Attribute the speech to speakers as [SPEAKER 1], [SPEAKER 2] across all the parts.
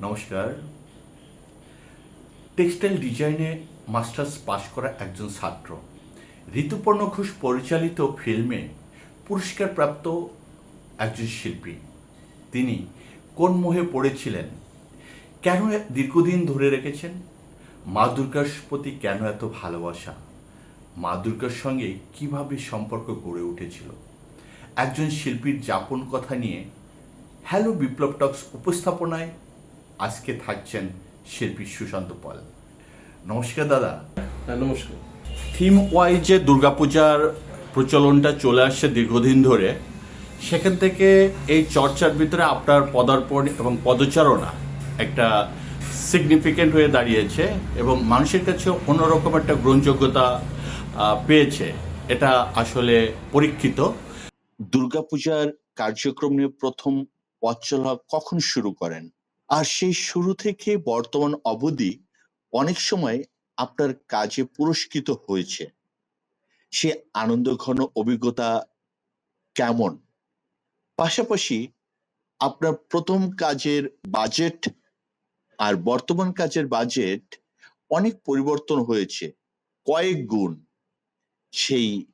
[SPEAKER 1] নমস্কার। টেক্সটাইল ডিজাইনে মাস্টার্স পাশ করা একজন ছাত্র। ঋতুপর্ণ ঘোষ পরিচালিত ফিল্মে পুরস্কারপ্রাপ্ত একজন শিল্পী। তিনি কোন মোহে পড়েছিলেন? কেন দীর্ঘদিন ধরে রেখেছেন? মা দুর্গার প্রতি কেন এত ভালোবাসা? মা দুর্গার সঙ্গে কীভাবে সম্পর্ক গড়ে উঠেছিল? একজন শিল্পীর যাপন কথা নিয়ে হ্যালো বিপ্লব টক্স উপস্থাপনায় আজকে থাকছেন শিল্পী সুশান্ত পল। নমস্কার দাদা।
[SPEAKER 2] হ্যাঁ নমস্কার।
[SPEAKER 1] থিম ওয়াইজে দুর্গাপূজার প্রচলনটা চলে আসছে দীর্ঘদিন ধরে সেখান থেকে এই চর্চার ভিতরে আপনার পদার্পণ এবং পদচারণা একটা সিগনিফিকেন্ট হয়ে দাঁড়িয়েছে এবং মানুষের কাছে অন্যরকম একটা গ্রহণযোগ্যতা পেয়েছে। এটা আসলে পরীক্ষিত। দুর্গাপূজার কার্যক্রম নিয়ে প্রথম পথ কখন শুরু করেন? আর সেই শুরু থেকে বর্তমান অবধি অনেক সময় আপনার কাজে পুরস্কৃত হয়েছে। সে আনন্দঘন অভিজ্ঞতা কেমন? পাশাপাশি আপনার প্রথম কাজের বাজেট আর বর্তমান কাজের বাজেট অনেক পরিবর্তন হয়েছে, কয়েক গুণ। সেই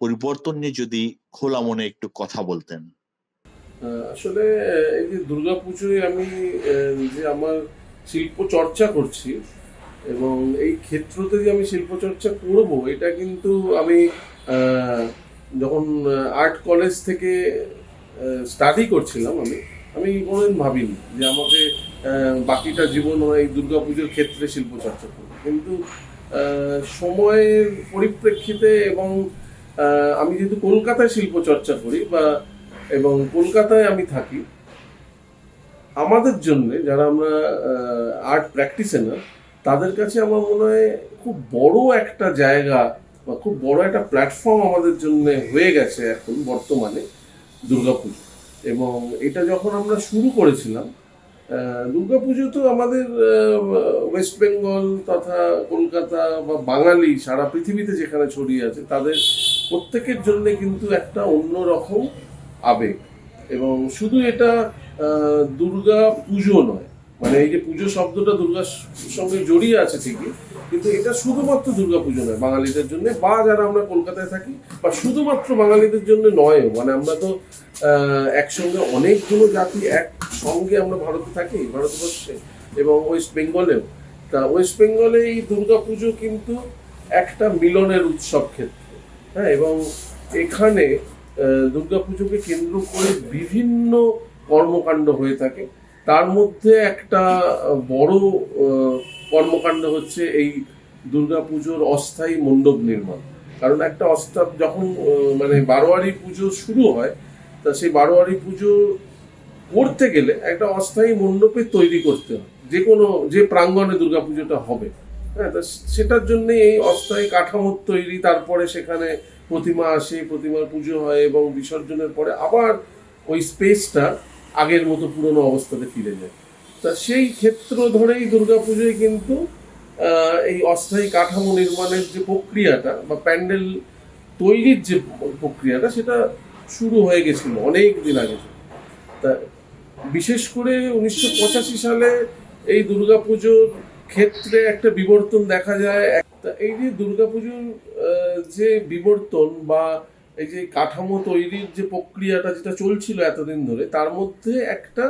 [SPEAKER 1] পরিবর্তন নিয়ে যদি খোলা মনে একটু কথা বলতেন।
[SPEAKER 2] আসলে এই যে দুর্গাপুজোয় আমি যে আমার শিল্প চর্চা করছি এবং এই ক্ষেত্রতে যে আমি শিল্প চর্চা করব, এটা কিন্তু আমি যখন আর্ট কলেজ থেকে স্টাডি করছিলাম আমি আমি কোনোদিন ভাবিনি যে আমাকে বাকিটা জীবন এই দুর্গাপুজোর ক্ষেত্রে শিল্প চর্চা করব। কিন্তু সময়ের পরিপ্রেক্ষিতে এবং আমি যেহেতু কলকাতায় শিল্প চর্চা করি বা এবং কলকাতায় আমি থাকি, আমাদের জন্য যারা আমরা আর্ট প্র্যাকটিসেনার তাদের কাছে আমার মনে হয় খুব বড় একটা জায়গা বা খুব বড় একটা প্ল্যাটফর্ম আমাদের জন্য হয়ে গেছে এখন বর্তমানে দুর্গাপুজো। এবং এটা যখন আমরা শুরু করেছিলাম দুর্গাপুজো তো আমাদের ওয়েস্ট বেঙ্গল তথা কলকাতা বা বাঙালি সারা পৃথিবীতে যেখানে ছড়িয়ে আছে, তাদের প্রত্যেকের জন্য কিন্তু একটা অন্যরকম আবেগ। এবং শুধু এটা দুর্গা পুজো নয় মানে এই যে পুজো শব্দটা দুর্গার সঙ্গে জড়িয়ে আছে ঠিকই, কিন্তু এটা শুধুমাত্র দুর্গা পুজো নয়, বাঙালিদের জন্য, বা যারা আমরা কলকাতায় থাকি, বা শুধুমাত্র বাঙালিদের জন্য নয় মানে আমরা তো একসঙ্গে অনেকগুলো জাতি একসঙ্গে আমরা ভারতে থাকি, ভারতবর্ষে, এবং ওয়েস্ট বেঙ্গলেও। তা ওয়েস্ট বেঙ্গলে এই দুর্গা পুজো কিন্তু একটা মিলনের উৎসব ক্ষেত্র হ্যাঁ এবং এখানে দুর্গাপুজোকে কেন্দ্র করে বিভিন্ন কর্মকাণ্ড হয়ে থাকে। তার মধ্যে একটা বড় কর্মকাণ্ড হচ্ছে এই দুর্গাপুজোর অস্থায়ী মণ্ডপ নির্মাণ। কারণ একটা অস্তা যখন মানে বারোয়ারি পুজো শুরু হয়, তা সেই বারোয়ারি পুজো করতে গেলে একটা অস্থায়ী মণ্ডপে তৈরি করতে হয়। যে কোনো, যে প্রাঙ্গণে দুর্গাপুজোটা হবে। হ্যাঁ তা সেটার জন্য এই অস্থায়ী কাঠামোর তৈরি, তারপরে সেখানে প্রতিমা আসে, প্রতিমার পুজো হয় এবং বিসর্জনের পরে আবার ওই স্পেসটা আগের মতো পুরনো অবস্থাতে ফিরে যায়। তা সেই ক্ষেত্র ধরেই দুর্গাপুজোয় কিন্তু এই অস্থায়ী কাঠামো নির্মাণের যে প্রক্রিয়াটা বা প্যান্ডেল তৈরির যে প্রক্রিয়াটা, সেটা শুরু হয়ে গেছিল অনেক দিন আগে। তা বিশেষ করে উনিশশো পঁচাশি সালে এই দুর্গাপুজোর ক্ষেত্রে একটা বিবর্তন দেখা যায়। এই যে দুর্গাপুজোর যে বিবর্তন বা এই যে কাঠামো তৈরির যে প্রক্রিয়াটা যেটা চলছিল এতদিন ধরে, তার মধ্যে একটা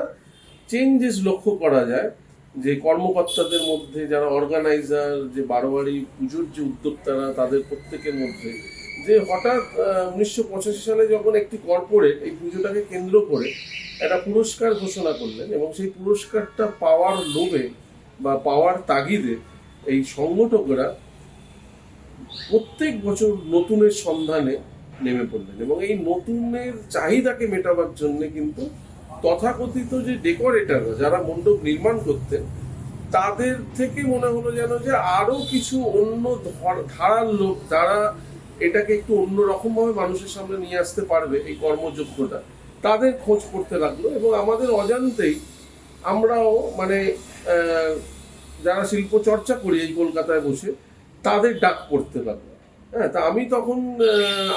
[SPEAKER 2] চেঞ্জেস লক্ষ্য করা যায়। যে কর্মকর্তাদের মধ্যে যারা অর্গানাইজার যে বারোয়ারি পুজোর যে উদ্যোক্তারা, তাদের প্রত্যেকের মধ্যে যে হঠাৎ উনিশশো পঁচাশি সালে যখন একটি কর্পোরেট এই পুজোটাকে কেন্দ্র করে একটা পুরস্কার ঘোষণা করলেন এবং সেই পুরস্কারটা পাওয়ার লোভে বা পাওয়ার তাগিদে এই সংগঠকরা প্রত্যেক বছর নতুনের সন্ধানে নেমে পড়লেন এবং এই নতুনের চাহিদাকে মেটাবার জন্য কিন্তু তথাকথিত যে ডেকোরেটাররা যারা মণ্ডপ নির্মাণ করতেন, তাদের থেকে মনে হলো যেন যে আরও কিছু অন্য ধর- ধারার লোক যারা এটাকে একটু অন্য রকম ভাবে মানুষের সামনে নিয়ে আসতে পারবে এই কর্মযোগ্যতা, তাদের খোঁজ করতে লাগল এবং আমাদের অজান্তেই আমরাও মানে যারা শিল্প চর্চা করি এই কলকাতায় বসে তাদের ডাক পড়তে লাগল হ্যাঁ তা আমি তখন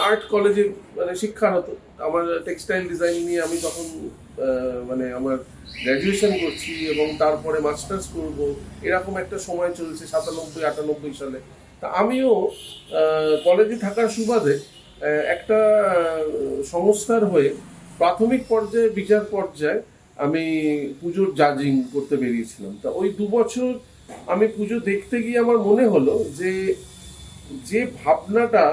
[SPEAKER 2] আর্ট কলেজে মানে শিক্ষারত। আমার টেক্সটাইল ডিজাইন নিয়ে আমি তখন মানে আমার গ্র্যাজুয়েশন করছি এবং তারপরে মাস্টার্স করব। এরকম একটা সময় চলছে সাতানব্বই, আটানব্বই সালে। তা আমিও কলেজে থাকার সুবাদে একটা সংস্থার হয়ে প্রাথমিক পর্যায়ে, বিচার পর্যায়ে আমি পুজোর জাজিং করতে বেরিয়েছিলাম। তা ওই দু বছর আমি পুজো দেখতে গিয়ে আমার মনে হলো যে যে ভাবনাটা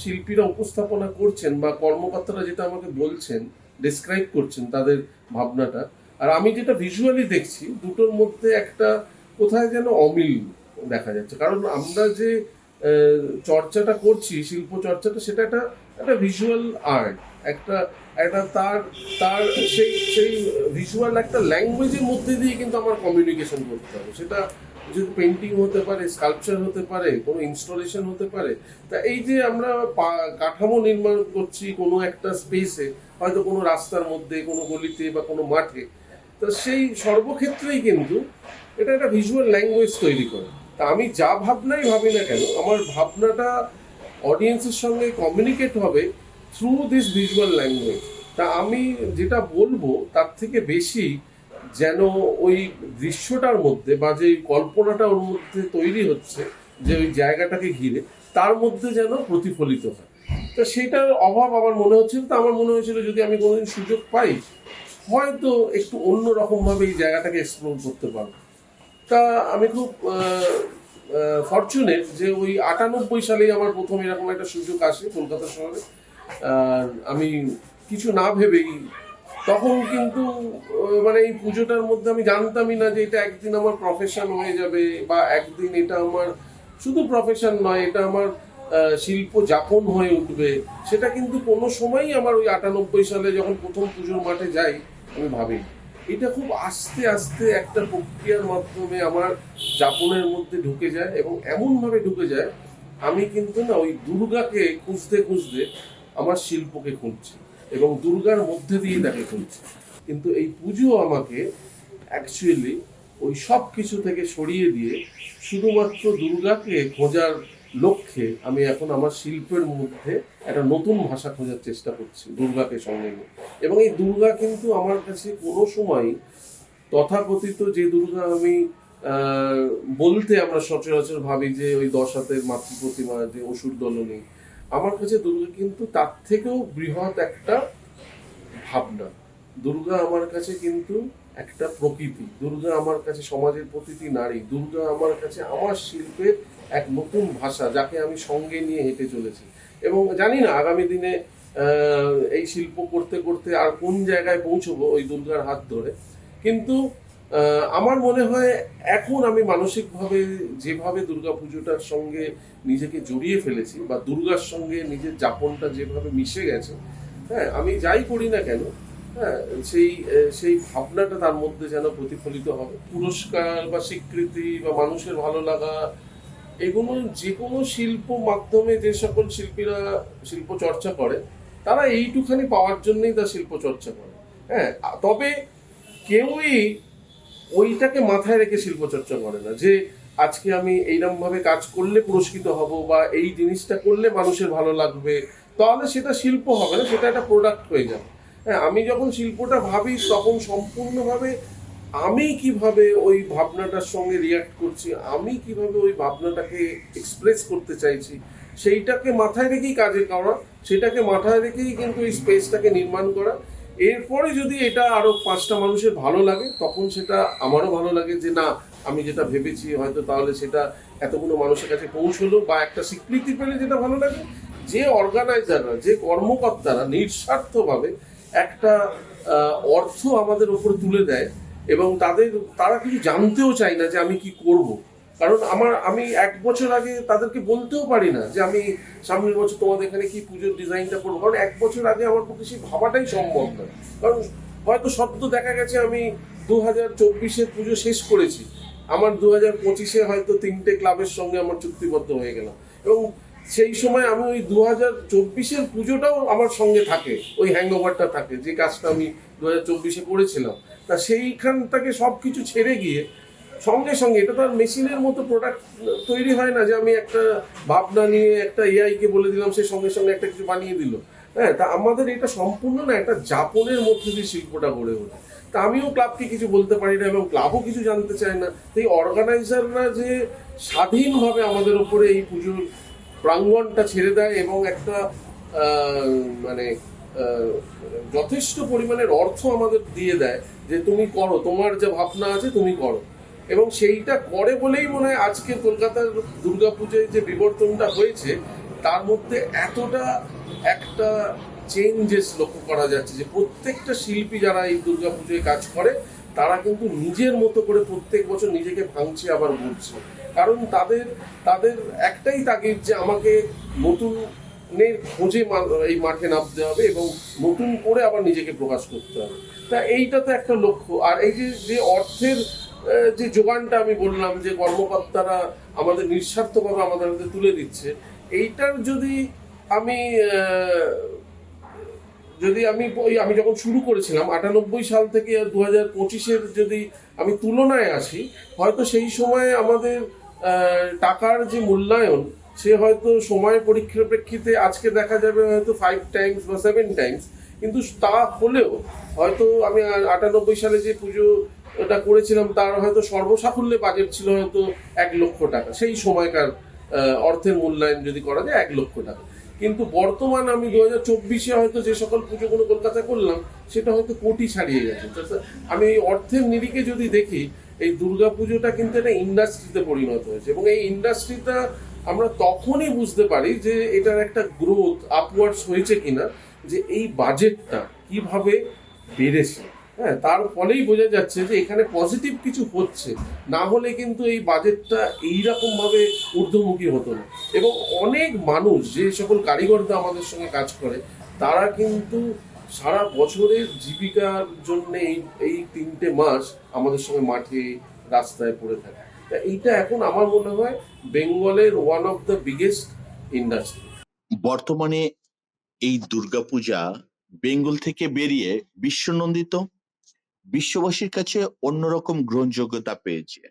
[SPEAKER 2] শিল্পীরা উপস্থাপনা করছেন বা কর্মকর্তারা যেটা আমাকে বলছেন ডেসক্রাইব করছেন তাদের ভাবনাটা, আর আমি যেটা ভিজুয়ালি দেখছি দুটোর মধ্যে একটা কোথায় যেন অমিল দেখা যাচ্ছে। কারণ আমরা যে চর্চাটা করছি, শিল্প চর্চাটা, সেটা একটা একটা ভিজুয়াল আর্ট একটা একটা তার তার সেই সেই ভিজুয়াল একটা ল্যাঙ্গুয়েজের মধ্যে দিয়ে কিন্তু আমার কমিউনিকেশন করতে হবে। সেটা যদি পেন্টিং হতে পারে স্কাল্পচার হতে পারে, কোনো ইনস্টলেশন হতে পারে, তা এই যে আমরা কাঠামো নির্মাণ করছি কোনো একটা স্পেসে হয়তো কোনো রাস্তার মধ্যে, কোনো গলিতে বা কোনো মাঠে, তো সেই সর্বক্ষেত্রেই কিন্তু এটা একটা ভিজুয়াল ল্যাঙ্গুয়েজ তৈরি করে। তা আমি যা ভাবনাই ভাবি না কেন, আমার ভাবনাটা অডিয়েন্সের সঙ্গে কমিউনিকেট হবে থ্রু দিস ভিজুয়াল ল্যাঙ্গুয়েজ তা আমি যেটা বলব, তার থেকে বেশি যেন ওই দৃশ্যটার মধ্যে বা যে কল্পনাটা ওর মধ্যে তৈরি হচ্ছে, যে ওই জায়গাটাকে ঘিরে, তার মধ্যে যেন প্রতিফলিত হয়। তো সেটার অভাব আমার মনে হচ্ছিল, তো আমার মনে হয়েছিল যদি আমি কোনোদিন সুযোগ পাই, হয়তো একটু অন্য রকমভাবে এই জায়গাটাকে এক্সপ্লোর করতে পারব। তা আমি খুব ফরচুনেট যে ওই আটানব্বই সালেই আমার প্রথম এরকম একটা সুযোগ আসে কলকাতা শহরে। আমি কিছু না ভেবেই, তখন কিন্তু মানে এই পুজোটার মধ্যে আমি জানতামই না যে এটা একদিন আমার প্রফেশন হয়ে যাবে বা একদিন এটা আমার শুধু প্রফেশন নয়, এটা আমার শিল্প যাপন হয়ে উঠবে। সেটা কিন্তু কোনো সময়ই আমার ওই আটানব্বই সালে যখন প্রথম পুজোর মাঠে যাই, আমি ভাবি এটা খুব আস্তে আস্তে একটা প্রক্রিয়ার মাধ্যমে আমার যাপনের মধ্যে ঢুকে যায় এবং এমনভাবে ঢুকে যায়, আমি কিন্তু না ওই দুর্গাকে খুঁজতে খুঁজতে আমার শিল্পকে খুঁজছে এবং দুর্গার মধ্যে দিয়ে তাকে খুঁজছে। কিন্তু এই পুজো আমাকে অ্যাকচুয়ালি ওই সব কিছু থেকে সরিয়ে দিয়ে শুধুমাত্র দুর্গাকে খোঁজার লক্ষ্যে আমি এখন আমার শিল্পের মধ্যে একটা নতুন ভাষা খোঁজার চেষ্টা করছি দুর্গাকে সঙ্গে নিয়ে। এবং এই দুর্গা কিন্তু আমার কাছে কোনো সময় তথাকথিত যে দুর্গা আমি বলতে আমরা সচরাচর ভাবি যে ওই দশ হাতের মাতৃ প্রতিমা যে অসুর দলনী আমার কাছে দুর্গা কিন্তু তার থেকেও বৃহৎ একটা ভাবনা। দুর্গা আমার কাছে কিন্তু একটা প্রকৃতি। দুর্গা আমার কাছে সমাজের প্রতিটি নারী। দুর্গা আমার কাছে আমার শিল্পের এক নতুন ভাষা যাকে আমি সঙ্গে নিয়ে হেঁটে চলেছি। এবং জানি না আগামী দিনে এই শিল্প করতে করতে আর কোন জায়গায় পৌঁছবো ওই দুর্গার হাত ধরে। কিন্তু আমার মনে হয় এখন আমি মানসিকভাবে যেভাবে দুর্গা পুজোটার সঙ্গে নিজেকে জড়িয়ে ফেলেছি বা দুর্গার সঙ্গে নিজের যাপনটা যেভাবে মিশে গেছে হ্যাঁ আমি যাই করি না কেন হ্যাঁ সেই সেই ভাবনাটা তার মধ্যে যেন প্রতিফলিত হবে। পুরস্কার বা স্বীকৃতি বা মানুষের ভালো লাগা, এগুলো যে কোনো শিল্প মাধ্যমে যে সকল শিল্পীরা শিল্প চর্চা করে, তারা এইটুখানি পাওয়ার জন্যই তার শিল্প চর্চা করে হ্যাঁ তবে কেউই ওইটাকে মাথায় রেখে শিল্প চর্চা করে না, যে আজকে আমি এইরকম ভাবে কাজ করলে পুরস্কৃত হব বা এই জিনিসটা করলে মানুষের ভালো লাগবে, তাহলে সেটা শিল্প হবে না, সেটা একটা প্রোডাক্ট হয়ে যাবে। হ্যাঁ আমি যখন শিল্পটা ভাবি তখন সম্পূর্ণভাবে আমি কীভাবে ওই ভাবনাটার সঙ্গে রিয়াক্ট করছি, আমি কীভাবে ওই ভাবনাটাকে এক্সপ্রেস করতে চাইছি, সেইটাকে মাথায় রেখেই কাজে করা সেটাকে মাথায় রেখেই কিন্তু এই স্পেসটাকে নির্মাণ করা এরপরে যদি এটা আরও পাঁচটা মানুষের ভালো লাগে, তখন সেটা আমারও ভালো লাগে যে না, আমি যেটা ভেবেছি হয়তো তাহলে সেটা এতগুলো মানুষের কাছে পৌঁছলো বা একটা স্বীকৃতি পেলে যেটা ভালো লাগে। যে অর্গানাইজাররা যে কর্মকর্তারা নিঃস্বার্থভাবে একটা অর্থ আমাদের উপর তুলে দেয় এবং তাদের, তারা কিছু জানতেও চায় না যে আমি কি করব। কারণ আমার, আমি এক বছর আগে তাদেরকে বলতেও পারি না যে আমি সামনের বছর তোমাদের এখানে কি পুজোর ডিজাইনটা করব। কারণ এক বছর আগে আমার পক্ষে সেই ভাবাটাই সম্ভব নয় কারণ হয়তো সদ্য দেখা গেছে আমি দু হাজার চব্বিশে পুজো শেষ করেছি। আমার দু হাজার পঁচিশে হয়তো তিনটে ক্লাবের সঙ্গে আমার চুক্তিবদ্ধ হয়ে গেলাম। এবং সেই সময় আমি ওই দু হাজার চব্বিশের পুজোটাও আমার সঙ্গে থাকে, ওই হ্যাংওভারটা থাকে, যে কাজটা আমি দু হাজার চব্বিশে করেছিলাম। তা সেইখানটাকে সব কিছু ছেড়ে গিয়ে সঙ্গে সঙ্গে, এটা তো আর মেশিনের মতো প্রোডাক্ট তৈরি হয় না যে আমি একটা ভাবনা নিয়ে একটা এআই কে বলে দিলাম, সে সঙ্গে সঙ্গে একটা কিছু বানিয়ে দিল। হ্যাঁ তা আমাদের এটা সম্পূর্ণ না, একটা যাপনের মধ্যে দিয়ে শিল্পটা গড়ে ওঠে। তা আমিও ক্লাবকে কিছু বলতে পারি না এবং ক্লাবও কিছু জানতে চায় না। এই অর্গানাইজাররা যে স্বাধীনভাবে আমাদের উপরে এই পুজোর প্রাঙ্গণটা ছেড়ে দেয় এবং একটা মানে যথেষ্ট পরিমাণের অর্থ আমাদের দিয়ে দেয় যে তুমি করো, তোমার যে ভাবনা আছে তুমি করো। এবং সেইটা করে বলেই মনে হয় আজকে কলকাতার দুর্গাপুজোয় যে বিবর্তনটা হয়েছে, তার মধ্যে এতটা একটা চেঞ্জেস লক্ষ্য করা যাচ্ছে যে প্রত্যেকটা শিল্পী যারা এই দুর্গাপুজোয় কাজ করে, তারা কিন্তু নিজের মতো করে প্রত্যেক বছর নিজেকে ভাঙছে আবার ঘুরছে কারণ তাদের তাদের একটাই তাগিদ যে আমাকে নতুনের খোঁজে এই মাঠে নামতে হবে এবং নতুন করে আবার নিজেকে প্রকাশ করতে হবে। তা এইটা তো একটা লক্ষ্য। আর এই যে যে অর্থের যে যোগানটা আমি বললাম যে কর্মকর্তারা আমাদের নিঃস্বার্থভাবে আমাদের হাতে তুলে দিচ্ছে, এইটার যদি আমি যদি আমি ওই, আমি যখন শুরু করেছিলাম, আটানব্বই সাল থেকে দু হাজার পঁচিশের যদি আমি তুলনায় আসি, হয়তো সেই সময়ে আমাদের টাকার যে মূল্যায়ন, সে হয়তো সময় পরীক্ষার প্রেক্ষিতে আজকে দেখা যাবে হয়তো ফাইভ টাইমস বা সেভেন টাইমস কিন্তু তা হলেও হয়তো আমি আটানব্বই সালে যে পুজো ওটা করেছিলাম, তার হয়তো সর্বসাকুল্যে বাজেট ছিল হয়তো এক লক্ষ টাকা। সেই সময়কার অর্থের মূল্যায়ন যদি করা যায়, এক লক্ষ টাকা। কিন্তু বর্তমান আমি দু হাজার চব্বিশে হয়তো যে সকল পুজোগুলো কলকাতায় করলাম, সেটা হয়তো কোটি ছাড়িয়ে গেছে। আমি এই অর্থের নিরিখে যদি দেখি, এই দুর্গা পুজোটা কিন্তু একটা ইন্ডাস্ট্রিতে পরিণত হয়েছে এবং এই ইন্ডাস্ট্রিটা আমরা তখনই বুঝতে পারি যে এটার একটা গ্রোথ আপওয়ার্ডস হয়েছে কিনা, যে এই বাজেটটা কীভাবে বেড়েছে। হ্যাঁ তার ফলেই বোঝা যাচ্ছে যে এখানে পজিটিভ কিছু হচ্ছে। না হলে কিন্তু এই বাজেটটা এইরকম ভাবে ঊর্ধ্বমুখী হতো না। এবং অনেক মানুষ, যে সকল কারিগররা আমাদের সঙ্গে কাজ করে, তারা কিন্তু সারা বছরের জীবিকার জন্য এই এই তিনটে মাস আমাদের সঙ্গে মাঠে, রাস্তায় পড়ে থাকে। তা এইটা এখন আমার মনে হয় বেঙ্গলের one of the biggest industry
[SPEAKER 3] বর্তমানে এই দুর্গাপূজা বেঙ্গল থেকে বেরিয়ে বিশ্বনন্দিত বিশ্ববাসীর কাছে অন্যরকম গ্রহণযোগ্যতা পেয়েছে।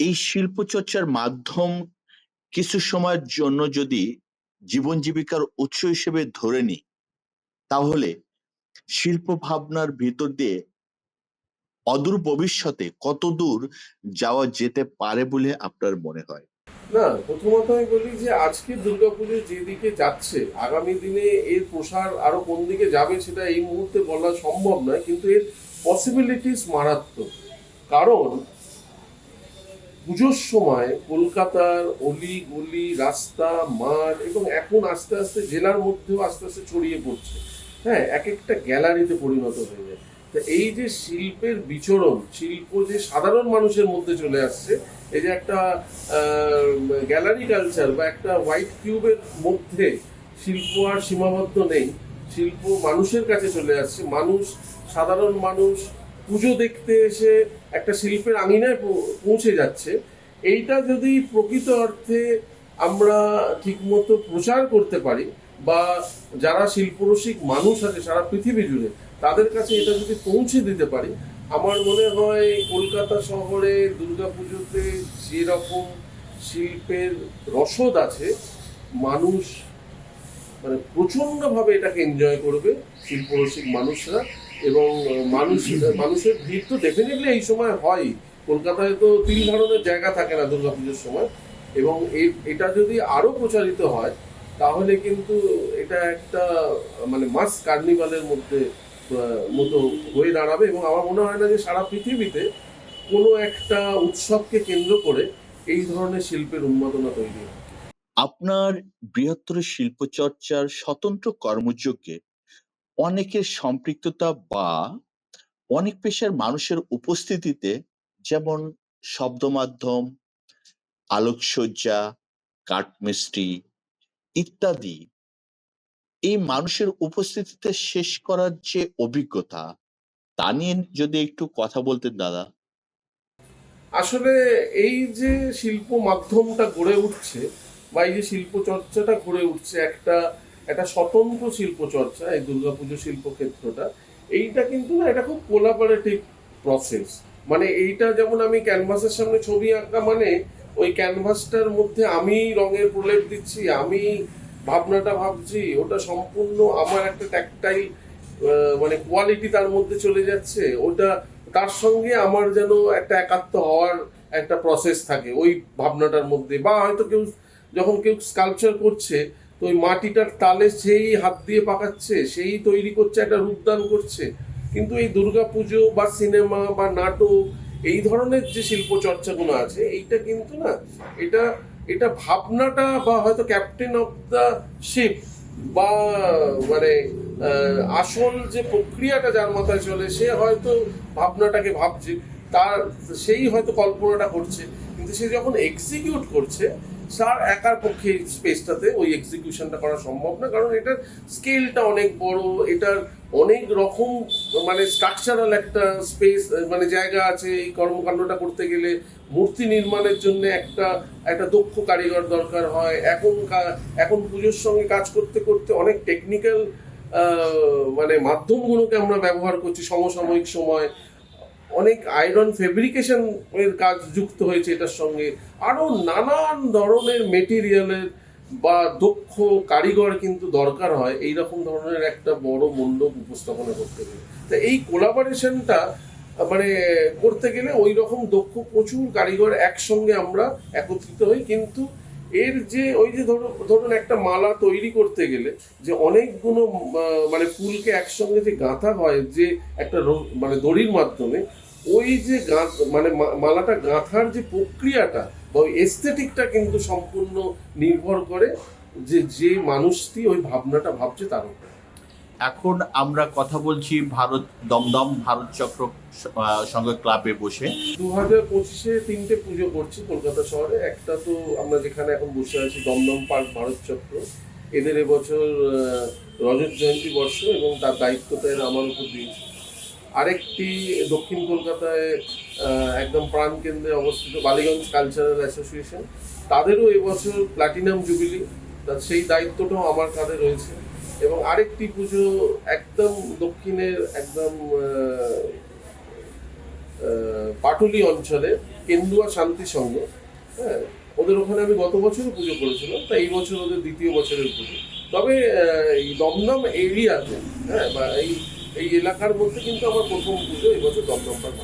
[SPEAKER 3] এই শিল্প চর্চার মাধ্যম কিছু সময়ের জন্য যদি জীবন জীবিকার উৎস হিসেবে ধরে নিই তাহলে শিল্প ভাবনার ভিতর দিয়ে অদূর ভবিষ্যতে কত দূর যাওয়া যেতে পারে বলে আপনার মনে হয়?
[SPEAKER 2] না, প্রথমত আমি বলি যে আজকে দুর্গাপুজো যেদিকে যাচ্ছে, আগামী দিনে এর প্রসার আরও কোন দিকে যাবে সেটা এই মুহূর্তে বলা সম্ভব নয়, কিন্তু এর পসিবিলিটিস মারাত্মক। কারণ পুজোর সময় কলকাতার অলি গলি রাস্তা, মাঠ এবং এখন আস্তে আস্তে জেলার মধ্যেও আস্তে আস্তে ছড়িয়ে পড়ছে। হ্যাঁ এক একটা গ্যালারিতে পরিণত হয়ে এই যে শিল্পের বিচরণ, শিল্প যে সাধারণ মানুষের মধ্যে চলে আসছে, এই যে একটা গ্যালারি কালচার বা একটা হোয়াইট কিউবের মধ্যে শিল্প আর সীমাবদ্ধ নেই, শিল্প মানুষের কাছে চলে আসছে। মানুষ, সাধারণ মানুষ পুজো দেখতে এসে একটা শিল্পের আঙিনায় পৌঁছে যাচ্ছে। এইটা যদি প্রকৃত অর্থে আমরা ঠিকমতো প্রচার করতে পারি বা যারা শিল্পরসিক মানুষ আছে, সারা পৃথিবী জুড়ে তাদের কাছে এটা যদি পৌঁছে দিতে পারি, আমার মনে হয় কলকাতা শহরে দুর্গাপুজোতে যেরকম শিল্পের রসদ আছে, মানুষ মানে প্রচন্ডভাবে এটাকে এনজয় করবে, শিল্পরসিক মানুষরা এবং মানুষ, মানুষের ভিড় তো ডেফিনেটলি এই সময় হয়। কলকাতায় তো তিন ধরনের জায়গা থাকে না দুর্গাপুজোর সময় এবং এটা যদি আরও প্রচারিত হয়, তাহলে কিন্তু এটা একটা মানে মাস কার্নিভালের মধ্যে মতো হয়ে দাঁড়াবে এবং আমার মনে হয় না যে সারা পৃথিবীতে কোনো একটা উৎসবকে কেন্দ্র করে এই ধরনের শিল্পের উন্মাদনা তৈরি
[SPEAKER 3] আপনার বৃহত্তর শিল্প চর্চার স্বতন্ত্র কর্মযোগ্যে অনেকের সম্পৃক্ততা বা অনেক পেশার মানুষের উপস্থিতিতে যেমন শব্দ মাধ্যম আলোকসজ্জা, কাঠমিস্ত্রি ইত্যাদি এই মানুষের উপস্থিতিতে শেষ করার যে অভিজ্ঞতা, তা নিয়ে যদি একটু কথা বলতেন, দাদা।
[SPEAKER 2] আসলে এই যে শিল্প মাধ্যমটা গড়ে উঠছে বা এই যে শিল্প চর্চাটা গড়ে উঠছে, একটা একটা স্বতন্ত্র শিল্প চর্চা, এই দুর্গাপুজো শিল্প ক্ষেত্রটা, এইটা কিন্তু না, এটা খুব কোলাপারেটিভ প্রসেস মানে এইটা যেমন আমি ক্যানভাসের সামনে ছবি আঁকা মানে ওই ক্যানভাসটার মধ্যে আমি রঙের প্রলেপ দিচ্ছি, আমি ভাবনাটা ভাবছি, ওটা সম্পূর্ণ আমার একটা ট্যাকটাইল মানে কোয়ালিটি তার মধ্যে চলে যাচ্ছে। ওটা, তার সঙ্গে আমার যেন একটা একাত্ম হওয়ার একটা প্রসেস থাকে ওই ভাবনাটার মধ্যে। বা হয়তো কেউ, যখন কেউ স্কাল্পচার করছে, তো ওই মাটিটার তালে সেই হাত দিয়ে পাকাচ্ছে, সেই তৈরি করছে, একটা রূপদান করছে। কিন্তু এই দুর্গা পুজো বা সিনেমা বা নাটক এই ধরনের যে শিল্প চর্চাগুলো আছে, এইটা কিন্তু না, এটা এটা ভাবনাটা বা হয়তো ক্যাপ্টেন অফ দ্য শিপ বা মানে আসল যে প্রক্রিয়াটা যার মাথায় চলে, সে হয়তো ভাবনাটাকে ভাবছে। তার, সেই হয়তো কল্পনাটা করছে। কিন্তু সে যখন এক্সিকিউট করছে তার একার পক্ষে স্পেসটাতে ওই এক্সিকিউশনটা করা সম্ভব না, কারণ এটার স্কেলটা অনেক বড়, এটার অনেক রকম মানে স্ট্রাকচারাল একটা স্পেস মানে জায়গা আছে এই কর্মকাণ্ডটা করতে গেলে। মূর্তি নির্মাণের জন্য একটা একটা দক্ষ কারিগর দরকার হয়। এখন এখন পুজোর সঙ্গে কাজ করতে করতে অনেক টেকনিক্যাল মানে মাধ্যমগুলোকে আমরা ব্যবহার করছি সমসাময়িক সময়। অনেক আয়রন ফেব্রিকেশন এর কাজ যুক্ত হয়েছে এটার সঙ্গে। আরও নানান ধরনের মেটেরিয়ালের বা দক্ষ কারিগর কিন্তু দরকার হয় এই রকম ধরনের একটা বড় মণ্ডপ উপস্থাপনা করতে গেলে। তা এই কোলাবোরেশনটা মানে করতে গেলে ওই রকম দক্ষ প্রচুর কারিগর একসঙ্গে আমরা একত্রিত হই, কিন্তু এর যে ওই যে ধরুন ধরুন একটা মালা তৈরি করতে গেলে যে অনেকগুলো মানে ফুলকে একসঙ্গে যে গাঁথা হয়, যে একটা মানে দড়ির মাধ্যমে, ওই যে মানে মালাটা গাঁথার যে প্রক্রিয়াটা বা এস্থেটিকটা কিন্তু সম্পূর্ণ নির্ভর করে যে যে মানুষটি ওই ভাবনাটা ভাবছে তার উপর।
[SPEAKER 1] এখন আমরা কথা বলছি ভারত দমদম ভারত চক্র সংঘ ক্লাবে বসে।
[SPEAKER 2] দু হাজার পঁচিশে তিনটে পুজো করছি কলকাতা শহরে। একটা তো আমরা যেখানে এখন বসে আছি দমদম পার্ক ভারত চক্র। এদের এবছর রজত জয়ন্তী বর্ষ এবং তার দায়িত্বটা আমার উপর দিয়েছে। আরেকটি দক্ষিণ কলকাতায় একদম প্রাণকেন্দ্রে অবস্থিত বালিগঞ্জ কালচারাল অ্যাসোসিয়েশন। তাদেরও এবছর প্লাটিনাম জুবিলি, তা সেই দায়িত্বটাও আমার কাঁধে রয়েছে। এবং আরেকটি পুজো একদম দক্ষিণের একদম পাটুলি অঞ্চলে, কেন্দুয়া শান্তি সংঘ হ্যাঁ ওদের ওখানে আমি গত বছরও পুজো করেছিলাম, তা এই বছর ওদের দ্বিতীয় বছরের পুজো। তবে এই দমদম এরিয়াতে হ্যাঁ বা এই এই এলাকার মধ্যে কিন্তু আমার প্রথম পুজো, এই বছর দমদম পার্ক